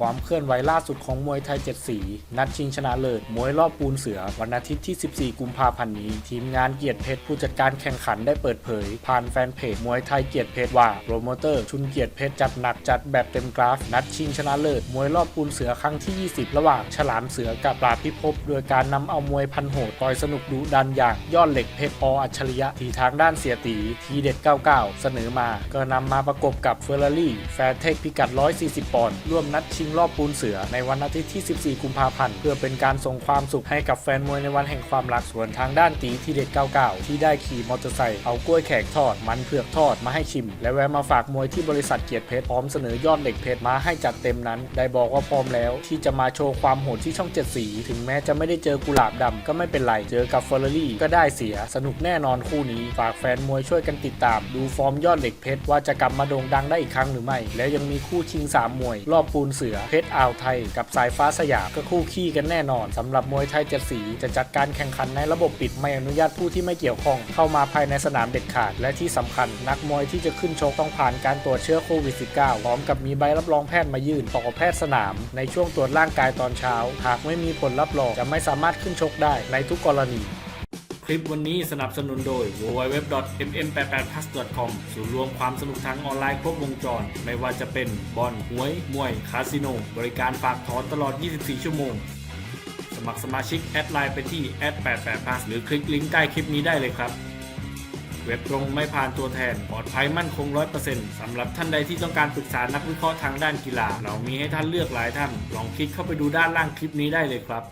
ความเคลื่อนไหวล่าสุดของมวยไทยเจ็ดสี นัดชิงชนะเลิศมวยรอบปูนเสือ วันอาทิตย์ที่ 14 กุมภาพันธ์นี้ ทีมงานเกียรติเพชรผู้จัดการแข่งขันได้เปิดเผย ผ่านแฟนเพจมวยไทยเกียรติเพชรว่าโปรโมเตอร์ชุนเกียรติเพชรจัดหนักจัดแบบเต็มกราฟ นัดชิงชนะเลิศมวยรอบปูนเสือครั้งที่ 20 ระหว่างฉลามเสือกับปราพิภพโดยการนำเอามวยพันโหดต่อยสนุกดุดันอย่างยอดเหล็กเพชรออัจฉริยะที่ทางด้านเสียตีทีเด็ด 99 เสนอมา ก็นำมาประกบกับเฟอร์รารี่แฟร์เทคพิกัด 140 ปอนด์ร่วมนัดชิงรอบปูนเสือในวันอาทิตย์ที่ 14 กุมภาพันธ์ เพื่อเป็นการส่งความสุขให้กับแฟนมวยในวันแห่งความรักส่วนทางด้านตีทีเด็ด99 ที่ได้ขี่มอเตอร์ไซค์เอากล้วยแขกทอด มันเผือกทอดมาให้ชิม และแวะมาฝากมวยที่บริษัทเกียรติเพชรพร้อมเสนอยอดเหล็กเพชรมาให้จัดเต็มนั้น ได้บอกว่าพร้อมแล้ว ที่จะมาโชว์ความโหดที่ช่องเจ็ดสีถึงแม้จะไม่ได้เจอกุหลาบดำก็ไม่เป็นไรเจอกับเฟอร์รารี่ก็ได้เสียสนุกแน่นอนคู่นี้ ฝากแฟนมวยช่วยกันติดตาม ดูฟอร์มยอดเหล็กเพชรว่าจะกลับมาโด่งดังได้อีกครั้งหรือไม่ แล้วยังมีคู่ชิงสามมวย รอบปูนเสือเพชรอ่าวไทย กับสายฟ้าสยามก็คู่ขี้กันแน่นอนสำหรับมวยไทยเจ็ดสีจะจัดการแข่งขันในระบบปิดไม่อนุญาตผู้ที่ไม่เกี่ยวข้องเข้ามาภายในสนามเด็ดขาด และที่สำคัญ นักมวยที่จะขึ้นชกต้องผ่านการตรวจเชื้อโควิด -19 พร้อมกับมีใบรับรองแพทย์มายื่นต่อแพทย์สนาม ในช่วงตรวจร่างกายตอนเช้า หากไม่มีผลรับรองจะไม่สามารถขึ้นชกได้ในทุกกรณี คลิปวันนี้สนับสนุนโดย www.mm88plus.com ศูนย์รวมความสนุกทางออนไลน์ครบวงจร ไม่ว่าจะเป็นบอลหวย มวย คาสิโน บริการฝากถอนตลอด 24 ชั่วโมง สมัครสมาชิกแอดไลน์ไปที่ @88plus หรือคลิกลิงก์ใต้คลิปนี้ได้เลยครับเว็บตรงไม่ผ่านตัวแทน ปลอดภัยมั่นคง 100%สำหรับท่านใดที่ต้องการปรึกษานักวิเคราะห์ทางด้านกีฬา เรามีให้ท่านเลือกหลายท่าน ลองคลิกเข้าไปดูด้านล่างคลิปนี้ได้เลยครับ